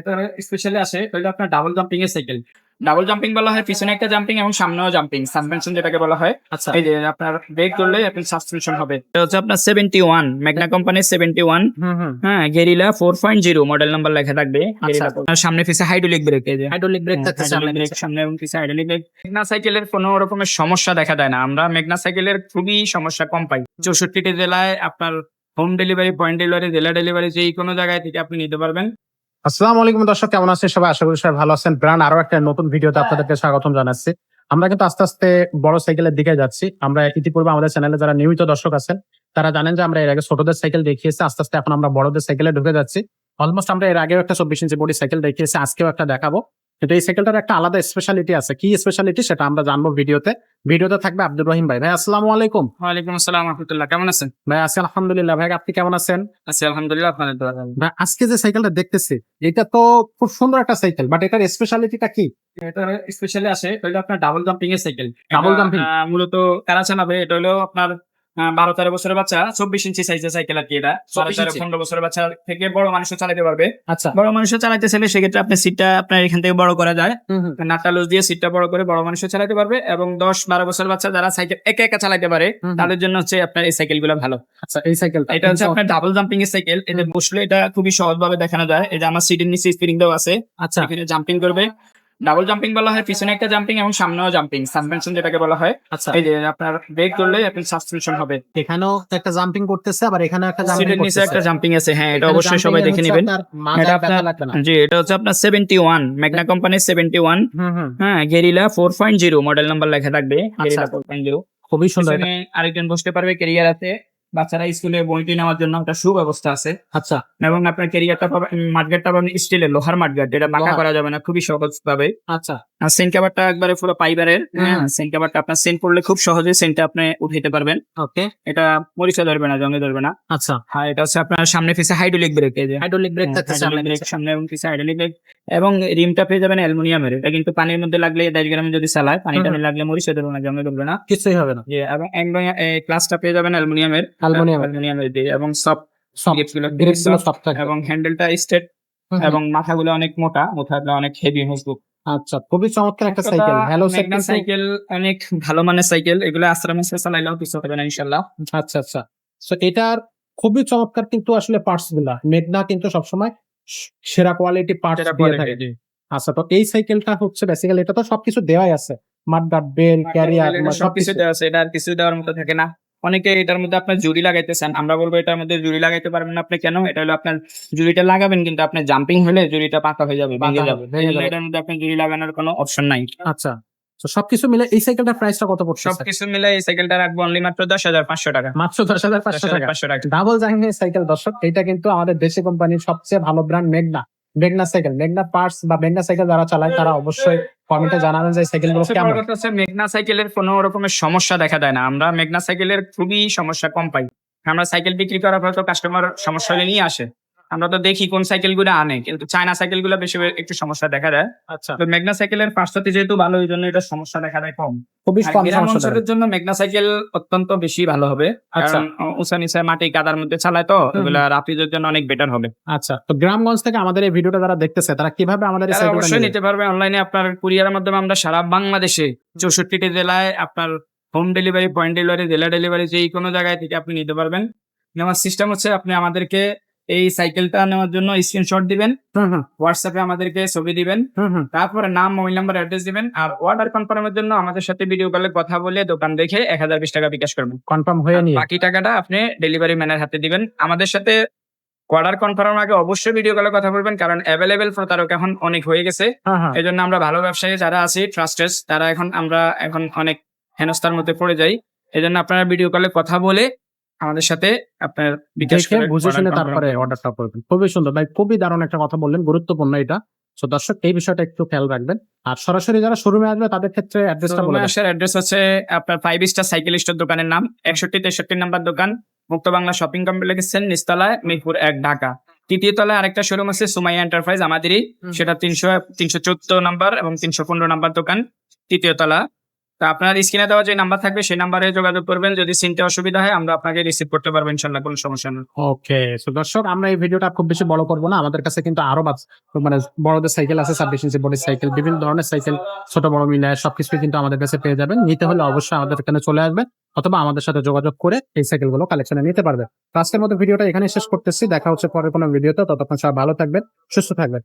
এটা স্পেশালি আসে ওইটা আপনার ডাবল জাম্পিং এর সাইকেল ডাবল জাম্পিং বলা হয় পিছনে একটা জাম্পিং এবং সামনেও জাম্পিং সাসপেনশন যেটাকে বলা হয়। আচ্ছা। এই যে আপনার ব্রেক করলে আপনার সাসপেনশন হবে। এটা হচ্ছে আপনার সেভেন্টি ওয়ান ম্যাগনা কোম্পানির সেভেন্টি ওয়ান হুম হুম। হ্যাঁ gorilla four point zero model number লেখা থাকবে আচ্ছা। 4 আর সামনে পিছে হাইড্রোলিক ব্রেক এই যে। হাইড্রোলিক ব্রেক থাকছে সামনে ব্রেক সামনে এবং পিছে হাইড্রোলিক ব্রেক মেঘনা সাইকেলের কোনো রকমের সমস্যা দেখা দেয় না। আমরা মেঘনা সাইকেলের খুবই সমস্যা কম পাই। চৌষট্টিটি জেলায় আপনার হোম ডেলিভারি পয়েন্ট ডেলিভারি জেলা ডেলিভারি যে কোনো জায়গায় থেকে আপনি নিতে পারবেন। আসসালামু আলাইকুম দর্শক কেমন আছেন সবাই? আশা করি সবাই ভালো আছেন। ব্রান্ড আরও একটা নতুন ভিডিওতে আপনাদেরকে স্বাগতম জানাচ্ছি। আমরা কিন্তু আস্তে আস্তে বড় সাইকেলের দিকে যাচ্ছি। আমরা ইতিপূর্বে আমাদের চ্যানেলে যারা নিয়মিত দর্শক আছেন তারা জানেন যে আমরা এর আগে ছোটদের সাইকেল দেখিয়েছি আস্তে আস্তে এখন আমরা বড়দের সাইকেলে ঢুকে যাচ্ছি। অলমোস্ট আমরা এর আগেও একটা চব্বিশ ইঞ্চি বডি সাইকেল দেখিয়েছি আজকেও একটা দেখাবো। কিন্তু এই সাইকেলটার একটা আলাদা স্পেশালিটি আছে। কি স্পেশালিটি সেটা আমরা জানব ভিডিওতে। ভিডিওতে থাকবে আব্দুর রহিম ভাই। ভাই আসসালামু আলাইকুম। ওয়ালাইকুম আসসালাম রহমতুল্লাহ কেমন আছেন? ভাই আছি আলহামদুলিল্লাহ। ভাই আপনি কেমন আছেন? আছি আলহামদুলিল্লাহ আপনাদের ভাই আজকে যে সাইকেলটা দেখতেছি এটা তো খুব সুন্দর একটা সাইকেল বাট এটার স্পেশালিটিটা কি? এটা স্পেশালি আসে ওইটা আপনার ডাবল জাম্পিং এর সাইকেল ডাবল jumping? মূলত কারা চালাবে এটা হলো আপনার বারো তেরো বছরের বাচ্চা চব্বিশ ইঞ্চি সাইজের সাইকেল আর কি এটা। বারো তেরো পনেরো বছরের বাচ্চা থেকে বড় মানুষও চালাতে পারবে। আচ্ছা। বড় মানুষও চালাতে চাইলে সেক্ষেত্রে আপনার সিটটা আপনার এখান থেকে বড় করা যায়। নাটটা লুজ দিয়ে সিটটা বড় করে বড় মানুষও চালাতে পারবে এবং দশ বারো বছর বাচ্চা যারা সাইকেল একা একা চালাতে পারে তাদের জন্য হচ্ছে আপনার এই সাইকেলগুলো ভালো। আচ্ছা এই সাইকেলটা এটা হচ্ছে আপনার ডাবল জাম্পিং এর সাইকেল এটা বসলে এটা খুবই সহজ ভাবে দেখানো যায়। যে আমার সিটের নিচে স্প্রিং দেওয়া আছে। আচ্ছা। এখানে জাম্পিং করবে। ডাবল জাম্পিং বলা হয় পিছনে একটা জাম্পিং এবং সামনেও জাম্পিং সাসপেনশন যেটাকে বলা হয়। আচ্ছা। এই যে আপনার ব্রেক করলে আপনি সাসপেনশন হবে। এখানেও একটা জাম্পিং করতেছে আবার এখানে একটা জাম্পিং সিটের নিচে একটা জাম্পিং আছে হ্যাঁ এটা অবশ্যই সবাই দেখে নেবেন। এটা আপনার- জি এটা হচ্ছে আপনার সেভেন্টি ওয়ান ম্যাগনা হুম হুম। হ্যাঁ gorilla four point zero model number লেখা থাকবে গেরিলা আচ্ছা। ফোর পয়েন্ট জিরো খুবই সুন্দর। আরেকজন বসতে পারবে কেরিয়ার আছে। বাচ্চারা স্কুলে বইটি নেওয়ার জন্য একটা সুব্যবস্থা আছে। আচ্ছা। এবং আপনার কেরিয়ারটা পাবেন মাঠগাটটা পাবেন স্টিলের লোহার মাঠগাট যেটা বাঁকা করা যাবে না খুবই সহজ ভাবে। আচ্ছা। আর সেন্ট কাভারটা একবারে পুরো পাইবারের। হ্যাঁ সেন্ট কাভারটা আপনার সেন্ট করলে খুব সহজে সেন্টটা আপনি উঠাইতে পারবেন। ওকে। এটা মরিচা ধরবে না জঙ্গে ধরবে না। আচ্ছা। হ্যাঁ এটা হচ্ছে আপনার সামনে পিছে হাইড্রোলিক ব্রেক এই যে। হাইড্রোলিক ব্রেক থাকছে সামনে ব্রেক সামনে এবং পিছে হাইড্রোলিক ব্রেক এবং রিমটা পেয়ে যাবেন অ্যালুমিনিয়ামের এটা কিন্তু পানির মধ্যে লাগলে ডাইগ্রামে যদি চালায় পানিটা লাগলে মরিচা ধরবে না জঙ্গে ধরবে না। কিছুই হবে না। এবং ক্লাসটা পেয়ে যাবেন অ্যালুমিনিয়ামের। অ্যালুমিনিয়াম। অ্যালুমিনিয়ামের দিয়ে এবং সব সব গ্রিপগুলো গ্রিপগুলো সব এবং হ্যান্ডেলটা স্ট্রেট এবং মাথাগুলো অনেক মোটা মোটাগুলো অনেক হেভি মজবুত আচ্ছা খুবই চমৎকার একটা সাইকেল হ্যালো ম্যাগনা সাইকেল অনেক ভালো মানের সাইকেল এগুলো আশ্রমে চালাইলেও কিছু হবে না ইনশাল্লাহ আচ্ছা আচ্ছা। সো এটার খুবই চমৎকার কিন্তু আসলে পার্টসগুলা। মেঘনা কিন্তু সবসময় সেরা কোয়ালিটি পার্টস দিয়ে থাকে। আচ্ছা তো এই সাইকেলটা হচ্ছে বেসিক্যালি এটা তো সবকিছু দেওয়াই আছে। মাডগার্ড বেল ক্যারিয়ার সবকিছু। দেওয়া আছে। এটা আর কিছু দেওয়ার মতো থাকে না। অনেকে এটার মধ্যে আপনার জুড়ি লাগাইতেছেন। আমরা বলব এটার মধ্যে জুড়ি লাগাইতে পারবেন না আপনি কেন? এটা হলো আপনার জুড়িটা লাগাবেন কিন্তু আপনি জাম্পিং হলে জুড়িটা পাকা হয়ে যাবে ভেঙে যাবে। এটার মধ্যে আপনি জুড়ি লাগানোর কোনো অপশন নাই। আচ্ছা তো সবকিছু মিলে এই সাইকেলটার প্রাইসটা কত পড়ছে সবকিছু মিলে এই সাইকেলটা রাখব অনলি মাত্র দশ হাজার পাঁচশো টাকা। মাত্র দশ হাজার পাঁচশো টাকা। পাঁচশো টাকা। ডাবল জাঙ্গির সাইকেল দর্শক এটা কিন্তু আমাদের দেশি কোম্পানির সবচেয়ে ভালো ব্র্যান্ড মেঘনা মেঘনা সাইকেল মেঘনা পার্টস বা মেঘনা সাইকেল যারা চালায় তারা অবশ্যই কমেন্টে জানাবেন যে সাইকেলগুলো কেমন। হচ্ছে মেঘনা সাইকেলের কোনো রকমের সমস্যা দেখা দেয় না। আমরা মেঘনা সাইকেলের খুবই সমস্যা কম পাই। আমরা সাইকেল বিক্রি করার পর তো কাস্টমার সমস্যা হলে নিয়ে আসে। আমরা তো দেখি কোন সাইকেলগুলো আনে কিন্তু চায়না সাইকেলগুলো বেশি একটু সমস্যা দেখা দেয়। আচ্ছা। তো মেঘনা সাইকেলের পার্শ্বতে যেহেতু ভালো ওই জন্য এটা সমস্যা দেখা দেয় কম। খুবই অঞ্চলের জন্য মেঘনা সাইকেল অত্যন্ত বেশি ভালো হবে। আচ্ছা। উঁচা নিচে মাটি কাদার মধ্যে চালায় তো। এগুলা রাফিজের জন্য অনেক বেটার হবে। আচ্ছা তো গ্রামগঞ্জ থেকে আমাদের এই ভিডিওটা যারা দেখতেছে তারা কীভাবে আমাদের অবশ্যই নিতে পারবে অনলাইনে আপনার কুরিয়ারের মাধ্যমে আমরা সারা বাংলাদেশে চৌষট্টিটি জেলায় আপনার হোম ডেলিভারি পয়েন্ট ডেলিভারি জেলা ডেলিভারি যে কোনো জায়গায় থেকে আপনি নিতে পারবেন। নেওয়ার সিস্টেম হচ্ছে আপনি আমাদেরকে এই সাইকেলটা নেওয়ার জন্য স্ক্রিনশট দিবেন হোয়াটসঅ্যাপে আমাদেরকে ছবি দিবেন তারপরে নাম মোবাইল নাম্বার অ্যাড্রেস দিবেন আর অর্ডার কনফার্মের জন্য আমাদের সাথে ভিডিও কলে কথা বলে দোকান দেখে এক হাজার বিশ টাকা বিকাশ করবেন। কনফার্ম হয়ে নিয়ে। বাকি টাকাটা আপনি ডেলিভারি ম্যানের হাতে দিবেন। আমাদের সাথে অর্ডার কনফার্ম আগে অবশ্যই ভিডিও কলে কথা বলবেন কারণ অ্যাভেলেবেল প্রতারক এখন অনেক হয়ে গেছে। হ্যাঁ হ্যাঁ। এই জন্য আমরা ভালো ব্যবসায়ী যারা আছি ট্রাস্টেড তারা এখন আমরা এখন অনেক হেনস্থার মধ্যে পড়ে যাই। এই জন্য আপনারা ভিডিও কলে কথা বলে আমাদের সাথে আপনার বিকাশ করে বুঝে শুনে তারপরে অর্ডারটা করবেন। খুবই সুন্দর। ভাই খুবই দারুণ একটা কথা বললেন। গুরুত্বপূর্ণ এটা। তো দর্শক এই বিষয়টা একটু খেয়াল রাখবেন। আর সরাসরি যারা শোরুমে আসবে তাদের ক্ষেত্রে অ্যাড্রেসটা বলে আসার অ্যাড্রেস হচ্ছে আপনার ফাইভ স্টার সাইকেল স্টোর দোকানের নাম। একষট্টি তেষট্টি নাম্বার দোকান। মুক্ত বাংলা শপিং কমপ্লেক্সের নিচতলায় মিরপুর এক ঢাকা। তৃতীয় তলায় আরেকটা শোরুম আছে সুমাইয়া এন্টারপ্রাইজ আমাদেরই। সেটা তিনশো তিনশো চোদ্দ নাম্বার এবং তিনশো পনেরো নাম্বার দোকান। তৃতীয় তলা তা আপনার স্ক্রিনে দেওয়া যে নাম্বার থাকবে, সেই নাম্বারে যোগাযোগ করবেন। যদি চিনতে অসুবিধা হয়, আমরা আপনাকে রিসিভ করতে পারব ইনশাল্লাহ কোনো সমস্যা নেই। ওকে তো দর্শক, আমরা এই ভিডিওটা খুব বেশি বড় করব না। আমাদের কাছে কিন্তু আরও মানে বড়দের সাইকেল আছে, ছাব্বিশ ইঞ্চি বডির সাইকেল, বিভিন্ন ধরনের সাইকেল, ছোট, বড় মিলায় সবকিছু কিন্তু আমাদের কাছে পেয়ে যাবেন। নিতে হলে অবশ্যই আমাদের এখানে চলে আসবেন, অথবা আমাদের সাথে যোগাযোগ করে এই সাইকেল সাইকেলগুলো কালেকশনে নিতে পারবেন। আজকের মতো ভিডিওটা এখানে শেষ করতেছি। দেখা হচ্ছে পরের কোনো ভিডিওতে। ততক্ষণ সবাই ভালো থাকবেন, সুস্থ থাকবেন।